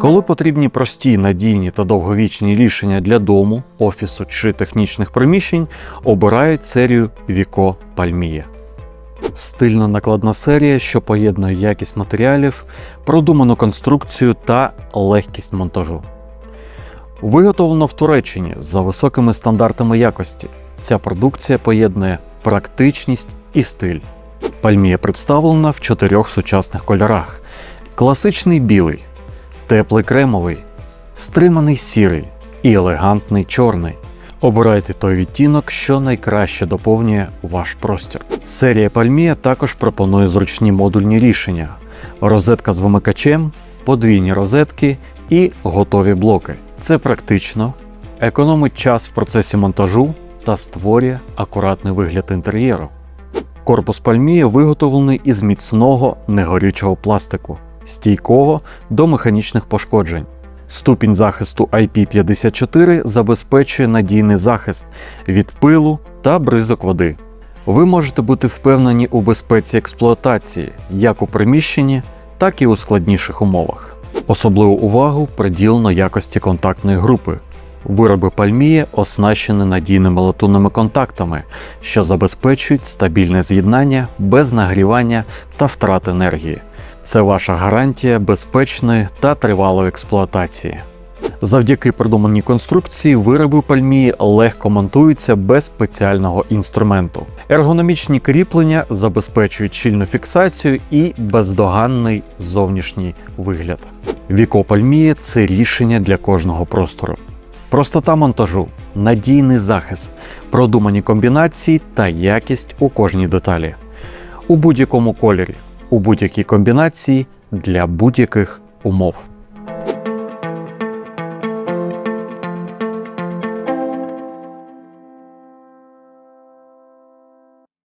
Коли потрібні прості, надійні та довговічні рішення для дому, офісу чи технічних приміщень, обирають серію Віко Пальмія. Стильна накладна серія, що поєднує якість матеріалів, продуману конструкцію та легкість монтажу. Виготовлено в Туреччині за високими стандартами якості. Ця продукція поєднує практичність і стиль. Пальмія представлена в чотирьох сучасних кольорах: класичний білий, теплий кремовий, стриманий сірий і елегантний чорний. Обирайте той відтінок, що найкраще доповнює ваш простір. Серія Пальмія також пропонує зручні модульні рішення: розетка з вимикачем, подвійні розетки і готові блоки. Це практично, економить час в процесі монтажу та створює акуратний вигляд інтер'єру. Корпус Пальмія виготовлений із міцного негорючого пластику, стійкого до механічних пошкоджень. Ступінь захисту IP54 забезпечує надійний захист від пилу та бризок води. Ви можете бути впевнені у безпеці експлуатації як у приміщенні, так і у складніших умовах. Особливу увагу приділено якості контактної групи. Вироби Пальмія оснащені надійними латунними контактами, що забезпечують стабільне з'єднання без нагрівання та втрат енергії. Це ваша гарантія безпечної та тривалої експлуатації. Завдяки продуманій конструкції вироби пальмії легко монтуються без спеціального інструменту. Ергономічні кріплення забезпечують щільну фіксацію і бездоганний зовнішній вигляд. Віко пальмія це рішення для кожного простору. Простота монтажу, надійний захист, продумані комбінації та якість у кожній деталі. У будь-якому кольорі, у будь-якій комбінації для будь-яких умов.